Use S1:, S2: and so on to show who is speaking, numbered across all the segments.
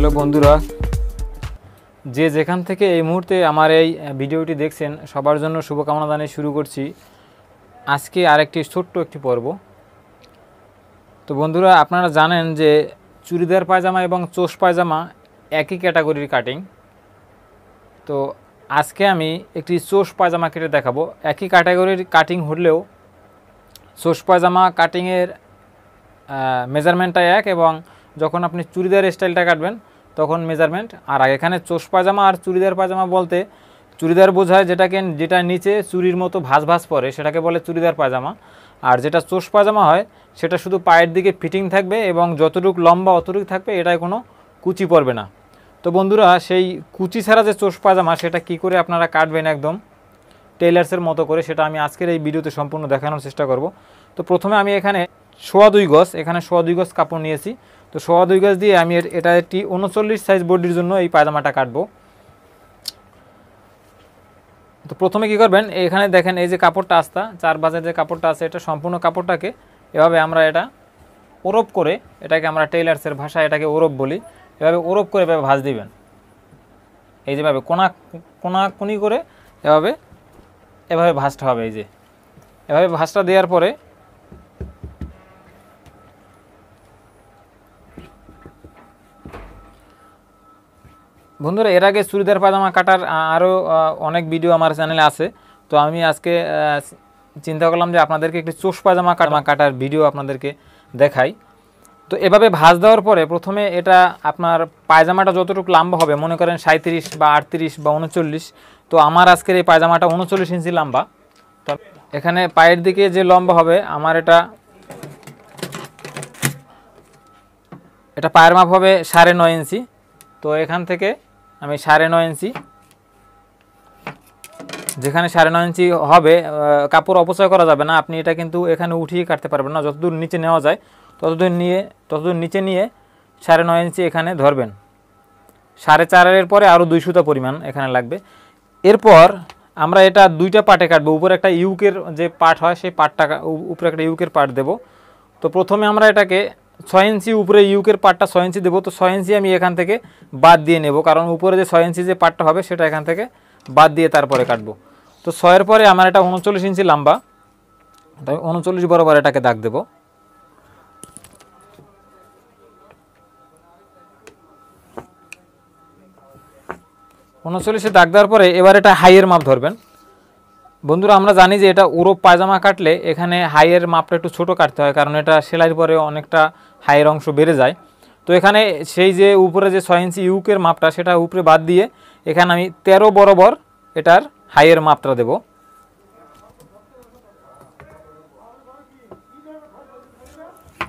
S1: Hello বন্ধুরা। যে যেখান থেকে এই মুহূর্তে আমার এই ভিডিওটি দেখছেন, সবার জন্য শুভকামনা জানিয়ে শুরু করছি। আজকে আরেকটি ছোট্ট একটি পর্ব। তো বন্ধুরা, আপনারা জানেন যে চুড়িদার পায়জামা এবং চোষ পায়জামা একই ক্যাটাগরির কাটিং। তো আজকে আমি একটি চোষ পায়জামা কেটে দেখাবো। একই ক্যাটাগরির কাটিং হলেও চোষ পায়জামা কাটিংয়ের মেজারমেন্টটা এক এবং যখন আপনি চুড়িদার স্টাইলটা কাটবেন তখন মেজারমেন্ট আর এখানে চোষ পায়জামা আর চুড়িদার পায়জামা বলতে চুড়িদার বোঝায় যেটাকে, যেটা নিচে চুরির মতো ভাঁজ ভাঁজ পরে, সেটাকে বলে চুড়িদার পায়জামা আর যেটা চোষ পায়জামা হয়, সেটা শুধু পায়ের দিকে ফিটিং থাকবে এবং যতটুকু লম্বা অতটুকু থাকবে, এটায় কোনো কুচি পড়বে না। তো বন্ধুরা, সেই কুচি ছাড়া যে চোষ পায়জামা সেটা কি করে আপনারা কাটবেন একদম টেইলার্সের মতো করে, সেটা আমি আজকের এই ভিডিওতে সম্পূর্ণ দেখানোর চেষ্টা করব। তো প্রথমে আমি এখানে সোয়া দুই গজ, এখানে সোয়া দুই গজ কাপড় নিয়েছি। তো সোয়া দুই গজ দিয়ে আমি এটা একটি উনচল্লিশ সাইজ বডির জন্য এই পায়জামাটা কাটবো। তো প্রথমে কি করবেন, এখানে দেখেন এই যে কাপড়টা আস্তা, চার বাজার যে কাপড়টা আছে, এটা সম্পূর্ণ কাপড়টাকে এভাবে আমরা এটা ওরপ করে, এটাকে আমরা টেইলার্সের ভাষায় এটাকে ওরপ বলি, এভাবে ওরপ করে এভাবে ভাঁজ দিবেন। এই যেভাবে কোনা কোনা কোনি করে এভাবে এভাবে ভাঁজটা হবে এই যে। এভাবে ভাঁজটা দেওয়ার পরে বন্ধুরা, এর আগে চুড়িদার পাজামা কাটার আরও অনেক ভিডিও আমার চ্যানেলে আছে। তো আমি আজকে চিন্তা করলাম যে আপনাদেরকে একটি চোষ পাজামা কাটামা কাটার ভিডিও আপনাদেরকে দেখাই। তো এভাবে ভাজ দেওয়ার পরে প্রথমে এটা আপনার পায়জামাটা যতটুকু লম্বা হবে, মনে করেন সাঁত্রিশ বা আটত্রিশ বা উনচল্লিশ, তো আমার আজকের এই পায়জামাটা উনচল্লিশ ইঞ্চি লম্বা। তো এখানে পায়ের দিকে যে লম্বা হবে, আমার এটা এটা পায়ের মাপ হবে সাড়ে নয় ইঞ্চি। তো এখান থেকে আমি সাড়ে নয় ইঞ্চি। যেখানে সাড়ে নয় ইঞ্চি হবে কাপড় অপচয় করা যাবে না। আপনি এটা কিন্তু এখানে উঠিয়ে কাটতে পারবেন না। যতদূর নিচে নেওয়া যায়, ততদূর নিয়ে, ততদূর নিচে নিয়ে সাড়ে নয় ইঞ্চি এখানে ধরবেন। সাড়ে চারের পরে আরও দুই সুতা পরিমাণ এখানে লাগবে। এরপর আমরা এটা দুইটা পার্টে কাটবো। উপরে একটা ইউকের যে পার্ট হয়, সেই উ- উপরে একটা ইউকের পার্ট দেব। তো প্রথমে আমরা এটাকে ছয় ইঞ্চি উপরে ইউকের পার্টটা ছয় ইঞ্চি দেবো, তো ছয় ইঞ্চি আমি এখান থেকে বাদ দিয়ে নেব। কারণ উপরে যে ছয় ইঞ্চি যে পার্টটা হবে, সেটা এখান থেকে বাদ দিয়ে তারপরে কাটবো। তো ছয়ের পরে আমার এটা উনচল্লিশ ইঞ্চি লম্বা। তাই উনচল্লিশ বরাবর এটাকে দাগ দেবো। উনচল্লিশে দাগ দেওয়ার পরে এবার এটা হাইয়ের মাপ ধরবেন। বন্ধুরা, আমরা জানি যে এটা ওরপ পায়জামা কাটলে এখানে হাইয়ের মাপটা একটু ছোট কাটতে হয়, কারণ এটা সেলাইয়ের পরে অনেকটা হাইয়ের অংশ বেড়ে যায়। তো এখানে সেই যে উপরে যে ছয় ইঞ্চি ইউকের মাপটা, সেটা উপরে বাদ দিয়ে এখানে আমি তেরো বরাবর এটার হাইয়ের মাপটা দেব।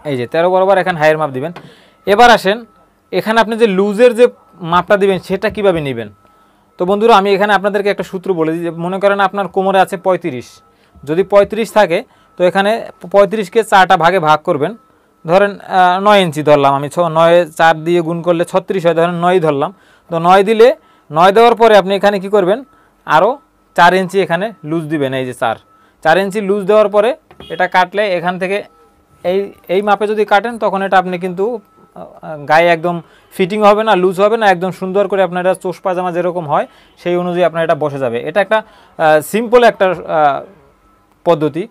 S1: এই যে তেরো বরাবর এখানে হাইয়ের মাপ দিবেন। এবার আসেন, এখানে আপনি যে লুজের যে মাপটা দিবেন, সেটা কীভাবে নেবেন? তো বন্ধুরা, আমি এখানে আপনাদেরকে একটা সূত্র বলে দিই মনে করেন আপনার কোমরে আছে পঁয়ত্রিশ। যদি পঁয়ত্রিশ থাকে, তো এখানে পঁয়ত্রিশকে চারটা ভাগে ভাগ করবেন। ধরেন নয় ইঞ্চি ধরলাম আমি, ছ, নয়, চার দিয়ে গুণ করলে ছত্রিশ হয়, ধরেন নয় ধরলাম। তো নয় দিলে, নয় দেওয়ার পরে আপনি এখানে কি করবেন? আরও চার ইঞ্চি এখানে লুজ দিবেন, এই যে চার। চার ইঞ্চি লুজ দেওয়ার পরে এটা কাটলে এখান থেকে এই এই মাপে যদি কাটেন, তখন এটা আপনি কিন্তু গায়ে একদম ফিটিং হবে না লুজ হবে না, একদম সুন্দর করে আপনার এটা চোষ পাজামা যেরকম হয়, সেই অনুযায়ী আপনার এটা বসে যাবে। এটা একটা সিম্পল একটা পদ্ধতি।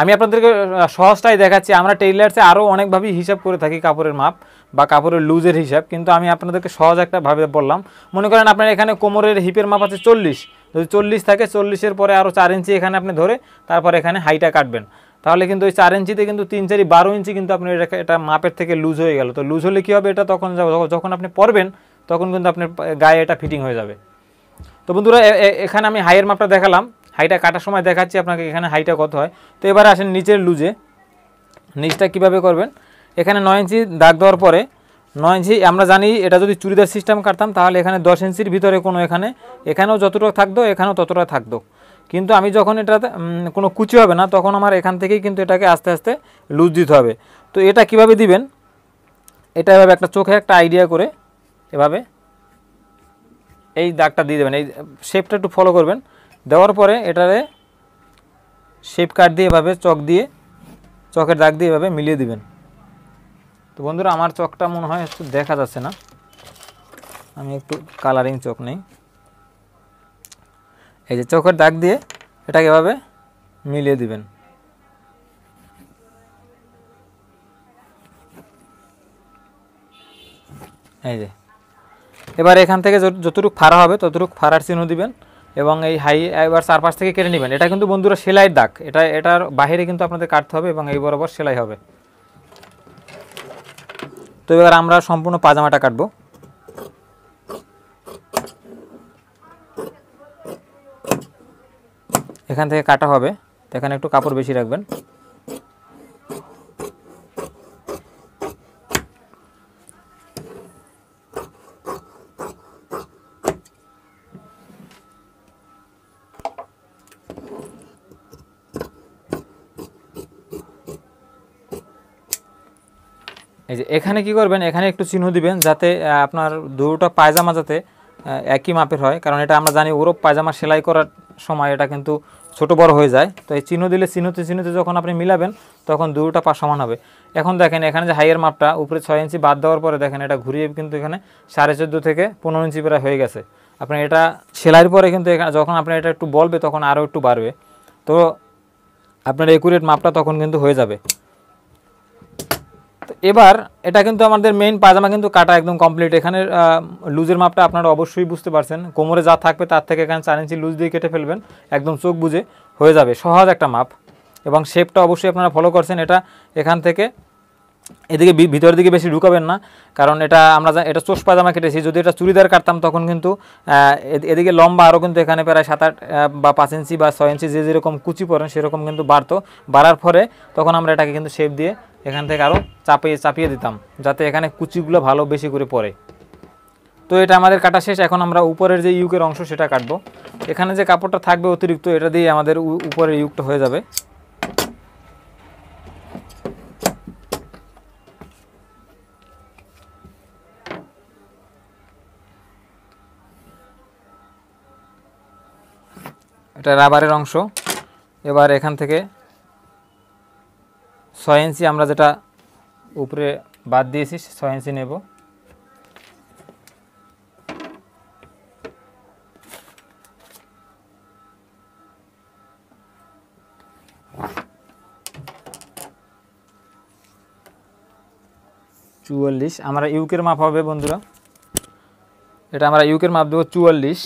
S1: আমি আপনাদেরকে সহজটাই দেখাচ্ছি। আমরা টেইলার্সে আরও অনেকভাবেই হিসাব করে থাকি কাপড়ের মাপ বা কাপড়ের লুজের হিসাব, কিন্তু আমি আপনাদেরকে সহজ একটা ভাবে বললাম। মনে করেন আপনার এখানে কোমরের হিপের মাপ আছে চল্লিশ। যদি চল্লিশ থাকে, চল্লিশের পরে আরও চার ইঞ্চি এখানে আপনি ধরে, তারপর এখানে হাইটা কাটবেন। তাহলে কিন্তু ওই চার ইঞ্চিতে কিন্তু তিন চারি বারো ইঞ্চি কিন্তু আপনি এটা এটা মাপের থেকে লুজ হয়ে গেল। তো লুজ হলে কী হবে? এটা তখন যখন- আপনি পরবেন, তখন কিন্তু আপনার গায়ে এটা ফিটিং হয়ে যাবে। তো বন্ধুরা এখানে আমি হাইয়ের মাপটা দেখালাম। হাইটা কাটার সময় দেখাচ্ছি আপনাকে এখানে হাইটা কত হয়। তো এবারে আসেন নিচের লুজে নিচটা কীভাবে করবেন? এখানে নয় ইঞ্চি দাগ দেওয়ার পরে, নয় ইঞ্চি, আমরা জানি এটা যদি চুড়িদার সিস্টেম কাটতাম, তাহলে এখানে দশ ইঞ্চির ভিতরে কোনো এখানে এখানেও যতটা থাকতো, এখানেও ততটা থাকতো। কিন্তু আমি যখন এটাতে কোনো কুচি হবে না, তখন আমার এখান থেকেই কিন্তু এটাকে আস্তে আস্তে লুজ দিতে হবে। তো এটা কীভাবে দিবেন? এটা এভাবে একটা চোখে একটা আইডিয়া করে এভাবে এই দাগটা দিয়ে দেবেন। এই শেপটা একটু ফলো করবেন। দেওয়ার পরে এটারে শেপ কাট দিয়ে এভাবে চক দিয়ে, চকের দাগ দিয়ে এভাবে মিলিয়ে দিবেন। তো বন্ধুরা, আমার চকটা মনে হয় একটু দেখা যাচ্ছে না। আমি একটু কালারিং চোখ নেই। এই যে চোখের দাগ দিয়ে এটাকে এভাবে মিলিয়ে দিবেন। এই যে। এবার এখান থেকে যত- যতটুকু ফাড়া হবে ততটুকু ফাড়ার চিহ্ন দিবেন এবং এই হাই এবার চারপাশ থেকে কেটে নেবেন। এটা কিন্তু বন্ধুরা সেলাইয়ের দাগ। এটা এটার বাইরে কিন্তু আপনাদের কাটতে হবে এবং এই বরাবর সেলাই হবে। তো এবার আমরা সম্পূর্ণ পাজামাটা কাটবো। এখান থেকে কাটা হবে। তো এখানে একটু কাপড় বেশি রাখবেন। এই যে এখানে কি করবেন? এখানে একটু চিহ্ন দিবেন যাতে আপনার দুটো পায়জামা যাতে একই মাপের হয়। কারণ এটা আমরা জানি ওরব পায়জামা সেলাই করার সময় এটা কিন্তু ছোট বড় হয়ে যায়। তো এই চিহ্ন দিলে চিহ্নতে চিহ্নতে যখন আপনি মিলাবেন, তখন দুটা পা সমান হবে। এখন দেখেন, এখানে যে হাইয়ের মাপটা, উপরে ছয় ইঞ্চি বাদ দেওয়ার পরে দেখেন, এটা ঘুরিয়ে কিন্তু এখানে সাড়ে চোদ্দ থেকে পনেরো ইঞ্চি প্রায় হয়ে গেছে। আপনি এটা সেলাইয়ের পরে কিন্তু এখানে যখন আপনি এটা একটু বলবে, তখন আরও একটু বাড়বে। তো আপনার একুরেট মাপটা তখন কিন্তু হয়ে যাবে। এবার এটা কিন্তু আমাদের মেইন পায়জামা কিন্তু কাটা একদম কমপ্লিট এখানে লুজের মাপটা আপনারা অবশ্যই বুঝতে পারছেন। কোমরে যা থাকবে তার থেকে এখানে চার ইঞ্চি লুজ দিয়ে কেটে ফেলবেন। একদম চোখ বুঝে হয়ে যাবে। সহজ একটা মাপ। এবং শেপটা অবশ্যই আপনারা ফলো করছেন। এটা এখান থেকে এদিকে ভিতরের দিকে বেশি ঢুকাবেন না। কারণ এটা আমরা এটা চোষ পাজামা কেটেছি। যদি এটা চুড়িদার কাটতাম তখন কিন্তু এদিকে লম্বা আরও কিন্তু এখানে প্রায় সাত আট বা পাঁচ ইঞ্চি বা ছয় ইঞ্চি যে যেরকম কুচি পড়েন সেরকম কিন্তু বাড়তো। বাড়ার পরে তখন আমরা এটাকে কিন্তু শেপ দিয়ে এখান থেকে আরও চাপিয়ে চাপিয়ে দিতাম, যাতে এখানে কুচিগুলো ভালো বেশি করে পড়ে। তো এটা আমাদের কাটা শেষ। এখন আমরা উপরের যে ইউকের অংশ, সেটা কাটবো। এখানে যে কাপড়টা থাকবে অতিরিক্ত, এটা দিয়ে আমাদের উপরের ইউকটা হয়ে যাবে। এটা রাবারের অংশ। এবার এখান থেকে ছয় ইঞ্চি আমরা যেটা উপরে বাদ দিয়েছি, ছয় ইঞ্চি নেব। চুয়াল্লিশ, আমরা ইউকের মাপ হবে বন্ধুরা। এটা আমরা ইউকের মাপ দেবো চুয়াল্লিশ।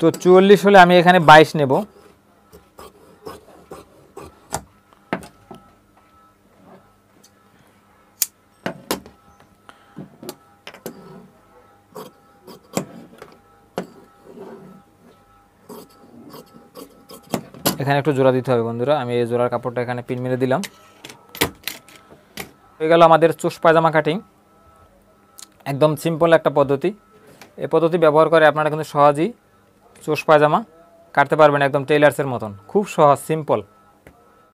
S1: তো চুয়াল্লিশ হলে আমি এখানে বাইশ নেব। এখানে একটু জোড়া দিতে হবে বন্ধুরা, আমি এই জোড়ার কাপড়টা এখানে পিন মেরে দিলাম। হয়ে গেল আমাদের চোষ পায়জামা কাটিং একদম সিম্পল একটা পদ্ধতি। এই পদ্ধতি ব্যবহার করে আপনারা কিন্তু সহজেই চোষ পায়জামা কাটতে পারবেন একদম টেইলার্সের মতন। খুব সহজ সিম্পল